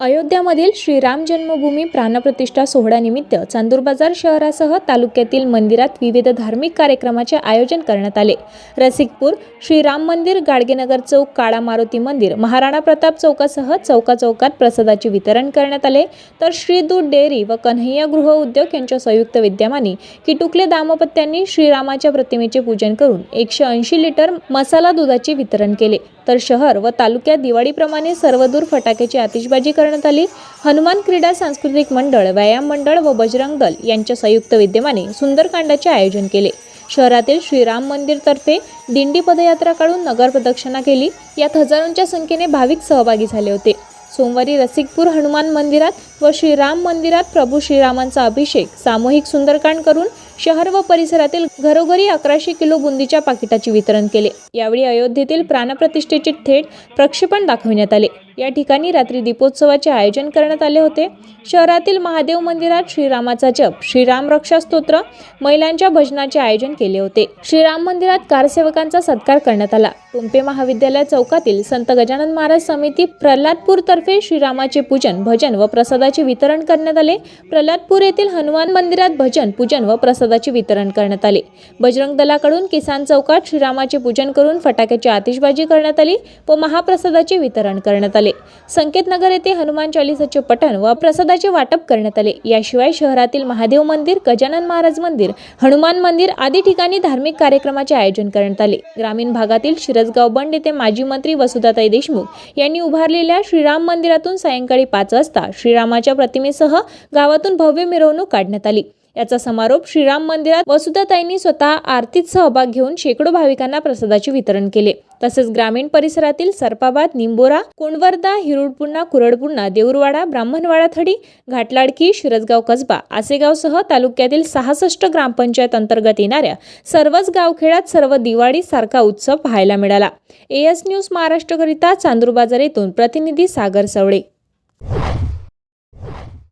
अयोध्यामधील श्रीराम जन्मभूमी प्राणप्रतिष्ठा सोहळ्यानिमित्त चांदूर बाजार शहरासह तालुक्यातील मंदिरात विविध धार्मिक कार्यक्रमाचे आयोजन करण्यात आले. रसिकपूर श्रीराम मंदिर गाडगेनगर चौक काळा मारुती मंदिर महाराणा प्रताप चौकासह चौका चौकात प्रसादाचे वितरण करण्यात आले. तर श्री दूध डेअरी व कन्हैया गृह उद्योग यांच्या संयुक्त विद्यमाने किटुकले दाम्पत्यांनी श्रीरामाच्या प्रतिमेचे पूजन करून एकशे ऐंशी लिटर मसाला दुधाचे वितरण केले. तर शहर व तालुक्यात दिवाळीप्रमाणे सर्वदूर फटाक्याची आतिषबाजी करण्यात आली. हनुमान क्रीडा सांस्कृतिक मंडळ व्यायाम मंडळ व बजरंग दल यांच्या संयुक्त विद्यमाने सुंदरकांडाचे आयोजन केले. शहरातील श्रीराम मंदिरतर्फे दिंडी पदयात्रा काढून नगर प्रदक्षिणा केली. यात हजारोंच्या संख्येने भाविक सहभागी झाले होते. सोमवारी रसिकपूर हनुमान मंदिरात व श्रीराम मंदिरात प्रभू श्रीरामांचा अभिषेक सामूहिक सुंदरकांड करून शहर व परिसरातील घरोघरी अकराशे किलो बुंदीच्या पाकिटाचे वितरण केले. यावेळी अयोध्येतील प्राणप्रतिष्ठेचे थेट प्रक्षेपण दाखविण्यात आले. या ठिकाणी रात्री दीपोत्सवाचे आयोजन करण्यात आले होते. शहरातील महादेव मंदिरात श्रीरामाचा जप श्रीराम रक्षा स्तोत्र महिलांच्या भजनाचे आयोजन केले होते. श्रीराम मंदिरात कारसेवकांचा सत्कार करण्यात आला. टोंपे महाविद्यालय चौकातील संत गजानन महाराज समिती प्रल्हादपूर तर्फे श्रीरामाचे पूजन भजन व प्रसादाचे वितरण करण्यात आले. प्रल्हादपूर येथील हनुमान मंदिरात भजन पूजन व प्रसाद प्रसादाचे वितरण करण्यात आले. बजरंग दलाकडून किसान चौकात श्रीरामाचे पूजन करून फटाक्याची आतिषबाजी करण्यात आली व महाप्रसादाचे वितरण करण्यात आले. संकेतनगर येथे हनुमान चालिसाचे पठण व प्रसादाचे वाटप करण्यात आले. याशिवाय शहरातील महादेव मंदिर गजानन महाराज मंदिर हनुमान मंदिर आदी ठिकाणी धार्मिक कार्यक्रमाचे आयोजन करण्यात आले. ग्रामीण भागातील शिरसगाव बंड येथे माजी मंत्री वसुधाताई देशमुख यांनी उभारलेल्या श्रीराम मंदिरातून सायंकाळी पाच वाजता श्रीरामाच्या प्रतिमेसह गावातून भव्य मिरवणूक काढण्यात आली. याचा समारोप श्रीराम मंदिरात वसुधाताईंनी स्वतः आरतीत सहभाग घेऊन शेकडो भाविकांना प्रसादाचे वितरण केले. तसेच ग्रामीण परिसरातील सरपाबाद निंबोरा कोंडवर्धा हिरुडपुन्ना कुरडपुन्ना देऊरवाडा ब्राह्मणवाडा थडी घाटलाडकी शिरसगाव कसबा आसेगावसह तालुक्यातील सहासष्ट ग्रामपंचायत अंतर्गत येणाऱ्या सर्वच गावखेड्यात सर्व दिवाळी सारखा उत्सव पाहायला मिळाला. एएस न्यूज महाराष्ट्रकरिता चांदूर बाजार येथून प्रतिनिधी सागर सवळे.